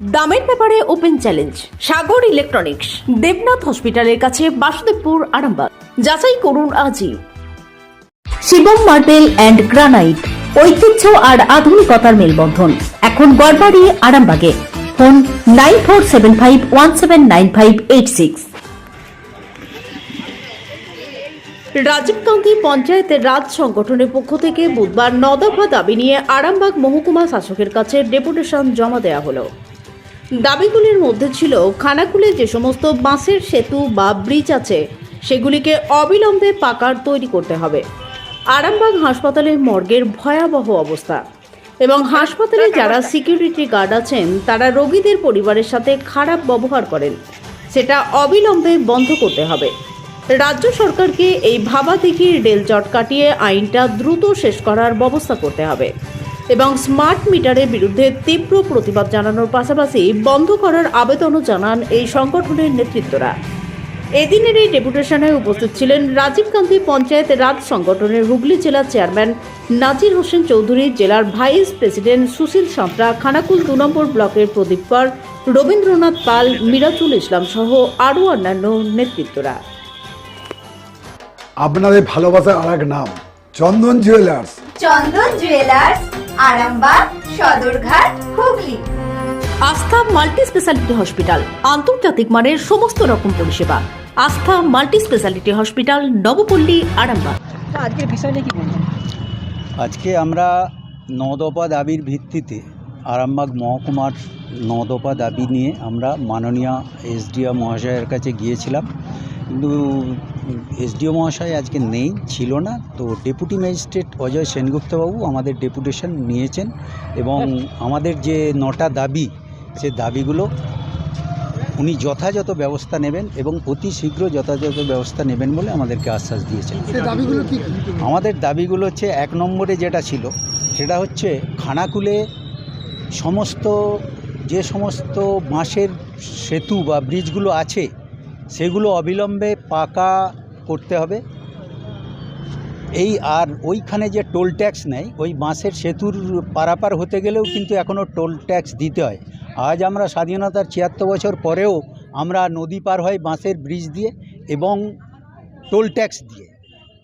দামের ব্যাপারে open challenge, Sagar electronics, Debnath হসপিটালের কাছে বাসুদেবপুর, আরামবাগ। যাচাই করুন আজই। শিবম মার্বেল অ্যান্ড গ্রানাইট, ঐতিহ্য আর আধুনিকতার মেলবন্ধন। এখন গড়বাড়ি, আরামবাগে। Phone nine four seven five one seven nine five eight six. Rajiv Gandhi পঞ্চায়েতের রাজ সংগঠনের পক্ষ থেকে বুধবার নদফা দাবি নিয়ে আরামবাগ মহকুমা শাসকের কাছে ডেপুটেশন জমা দেওয়া হলো। দাবিগুলির মধ্যে ছিল খানাকুলে যে সমস্ত বাঁশের সেতু বা ব্রিজ আছে, সেগুলিকে অবিলম্বে পাকার তৈরি করতে হবে। আরামবাগ হাসপাতালের মর্গের ভয়াবহ অবস্থা। এবং হাসপাতালে যারা সিকিউরিটি গার্ড আছেন, তারা রোগীদের পরিবারের সাথে খারাপ ব্যবহার করেন। সেটা অবিলম্বে বন্ধ করতে হবে। রাজ্য সরকারকে এই ভাবাদিঘির রেল জট কাটিয়ে আইনটা দ্রুত শেষ করার ব্যবস্থা করতে হবে। এবং স্মার্ট মিটারের বিরুদ্ধে তীব্র প্রতিবাদ জানানোর পাশাপাশি বন্ধ করার আবেদনও জানান এই সংগঠনের নেতৃত্বরা। এদিনের এই ডেপুটেশনে উপস্থিত ছিলেন রাজীব গান্ধী পঞ্চায়েত রাজ সংগঠনের হুগলি জেলার চেয়ারম্যান নাজির হোসেন চৌধুরী জেলার ভাইস প্রেসিডেন্ট সুশীল সাঁতরা খানাকুল দু নম্বর ব্লকের প্রদীপ কর রবীন্দ্রনাথ পাল মিরাজুল ইসলাম সহ আরও অন্যান্য নেতৃত্বরা। আপনাদের ভালোবাসার আর এক নাম Chandan jewellers Chandan jewellers Arambagh Sadarghat Hooghly. Astha multi speciality hospital আন্তর্জাতিক মানের সমস্ত রকম পরিষেবা। Astha multi speciality hospital Nabapalli Arambagh. আজকের বিষয় নিয়ে কি বলবেন? আজকে আমরা নদপা দাবির ভিত্তিতে আরামবাগ মহকুমার নদপা দাবি নিয়ে আমরা মাননীয় এসডিও মহাশয়ের কাছে গিয়েছিলাম। কিন্তু এসডিও মহাশয় আজকে নেই ছিল না। তো ডেপুটি ম্যাজিস্ট্রেট অজয় সেনগুপ্তবাবু আমাদের ডেপুটেশন নিয়েছেন এবং আমাদের যে নটা দাবি সে দাবিগুলো উনি যথাযথ ব্যবস্থা নেবেন এবং অতি শীঘ্র যথাযথ ব্যবস্থা নেবেন বলে আমাদেরকে আশ্বাস দিয়েছেন। দাবিগুলো কি? আমাদের দাবিগুলো হচ্ছে এক নম্বরে যেটা ছিল সেটা হচ্ছে খানাকুলে সমস্ত যে সমস্ত বাঁশের সেতু বা ব্রিজগুলো আছে সেগুলো অবিলম্বে পাকা করতে হবে। এই আর ওইখানে যে টোল ট্যাক্স নেয়, ওই বাঁশের সেতুর পারাপার হতে গেলেও কিন্তু এখনও টোল ট্যাক্স দিতে হয়। আজ আমরা স্বাধীনতার ছিয়াত্তর বছর পরেও আমরা নদী পার হয় বাঁশের ব্রিজ দিয়ে এবং টোল ট্যাক্স দিয়ে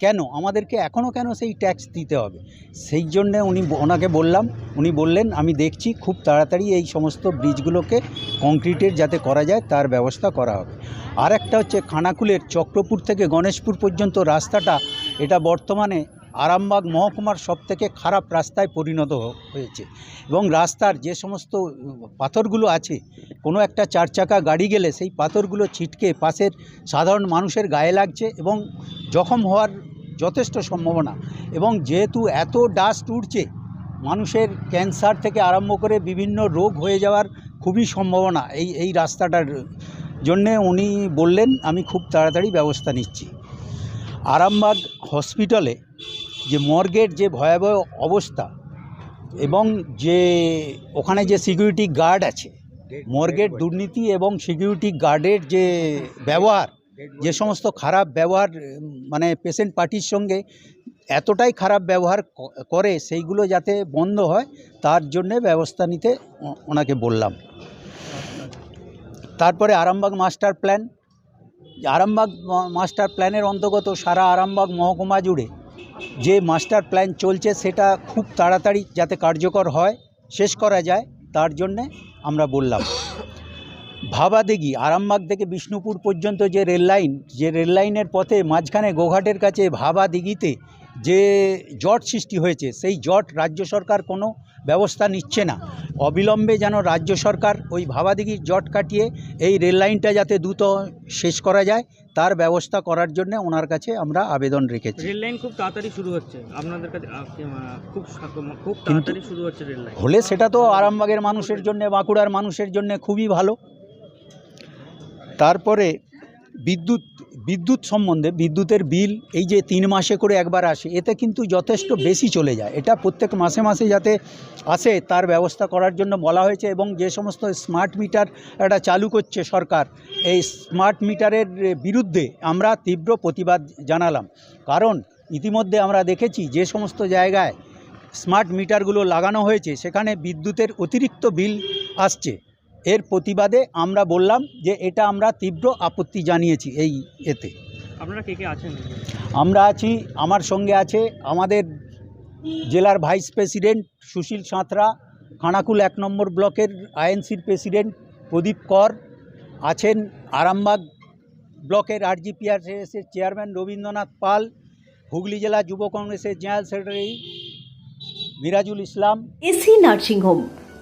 কেন? আমাদেরকে এখনও কেন সেই ট্যাক্স দিতে হবে? সেই জন্যে উনি ওনাকে বললাম, উনি বললেন, আমি দেখছি খুব তাড়াতাড়ি এই সমস্ত ব্রিজগুলোকে কংক্রিটের যাতে করা যায়, তার ব্যবস্থা করা হবে। আর একটা হচ্ছে খানাকুলের চক্রপুর থেকে গণেশপুর পর্যন্ত রাস্তাটা, এটা বর্তমানে আরামবাগ মহকুমার সবথেকে খারাপ রাস্তায় পরিণত হয়েছে। এবং রাস্তার যে সমস্ত পাথরগুলো আছে, কোনো একটা চার চাকা গাড়ি গেলে সেই পাথরগুলো ছিটকে পাশের সাধারণ মানুষের গায়ে লাগছে এবং জখম হওয়ার যথেষ্ট সম্ভাবনা। এবং যেহেতু এত ডাস্ট উঠছে মানুষের ক্যান্সার থেকে আরম্ভ করে বিভিন্ন রোগ হয়ে যাওয়ার খুবই সম্ভাবনা এই এই রাস্তাটার জন্যে উনি বললেন আমি খুব তাড়াতাড়ি ব্যবস্থা নিচ্ছি। আরামবাগ হসপিটালে যে মর্গের যে ভয়াবহ অবস্থা এবং যে ওখানে যে সিকিউরিটি গার্ড আছে মর্গের দুর্নীতি এবং সিকিউরিটি গার্ডের যে ব্যবহার যে সমস্ত খারাপ ব্যবহার মানে পেশেন্ট পার্টির সঙ্গে এতটাই খারাপ ব্যবহার করে সেইগুলো যাতে বন্ধ হয়, তার জন্যে ব্যবস্থা নিতে ওনাকে বললাম। তারপরে Arambagh master plan. Arambagh master প্ল্যানের অন্তর্গত সারা আরামবাগ মহকুমা জুড়ে যে মাস্টার প্ল্যান চলছে, সেটা খুব তাড়াতাড়ি যাতে কার্যকর হয়, শেষ করা যায়, তার জন্যে আমরা বললাম। ভাবাদিঘি আরামবাগ থেকে বিষ্ণুপুর পর্যন্ত যে রেল লাইন যে রেল লাইনের পথে মাঝখানে গোঘাটের কাছে ভাবাদিঘিতে যে জট সৃষ্টি হয়েছে সেই জট রাজ্য সরকার কোনো ব্যবস্থা নিচ্ছে না। অবিলম্বে যেন রাজ্য সরকার ওই ভাবাদিঘির জট কাটিয়ে এই রেল লাইনটা যাতে দ্রুত শেষ করা যায় তার ব্যবস্থা করার জন্য ওনার কাছে আমরা আবেদন রেখেছি। রেল লাইন খুব তাড়াতাড়ি শুরু হচ্ছে। আপনাদের কাছে খুব খুব তাড়াতাড়ি শুরু হচ্ছে রেল লাইন। হলে সেটা তো আরামবাগের মানুষের জন্য বাঁকুড়ার মানুষের জন্য খুবই ভালো। তারপরে বিদ্যুৎ বিদ্যুৎ সম্বন্ধে বিদ্যুতের বিল এই যে তিন মাসে করে একবার আসে, এতে কিন্তু যথেষ্ট বেশি চলে যায়। এটা প্রত্যেক মাসে মাসে যাতে আসে তার ব্যবস্থা করার জন্য বলা হয়েছে এবং যে সমস্ত স্মার্ট মিটার এটা চালু করছে সরকার, এই স্মার্ট মিটারের বিরুদ্ধে আমরা তীব্র প্রতিবাদ জানালাম। কারণ ইতিমধ্যে আমরা দেখেছি যে সমস্ত জায়গায় স্মার্ট মিটারগুলো লাগানো হয়েছে, সেখানে বিদ্যুতের অতিরিক্ত বিল আসছে। এর প্রতিবাদে আমরা বললাম যে এটা আমরা তীব্র আপত্তি জানিয়েছি এই এতে। আপনারা কে কে আছেন? আমরা আছি আমার সঙ্গে আছে আমাদের জেলার ভাইস প্রেসিডেন্ট সুশীল সাঁতরা খানাকুল এক নম্বর ব্লকের আইএনসির প্রেসিডেন্ট প্রদীপ কর আছেন আরামবাগ ব্লকের আরজিপিআরএসের চেয়ারম্যান রবীন্দ্রনাথ পাল হুগলি জেলা যুব কংগ্রেসের general secretary Mirajul Islam. AC nursing home.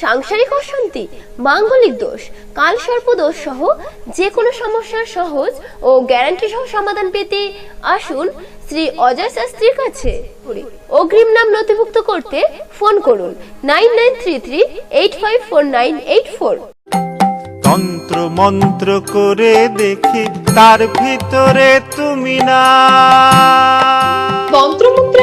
সাংসারিক অশান্তি মাঙ্গলিক দোষ কাল সর্প দোষ সহ যে কোনো সমস্যার সহজ ও গ্যারান্টি সহ সমাধান পেতে আসুন শ্রী অজয় শাস্ত্রীর কাছে। অগ্রিম নাম নথিভুক্ত করতে ফোন করুন nine nine three three eight five four nine eight four. তন্ত্র মন্ত্র করে দেখি তার ভিতরে তুমি না। তন্ত্রমন্ত্রে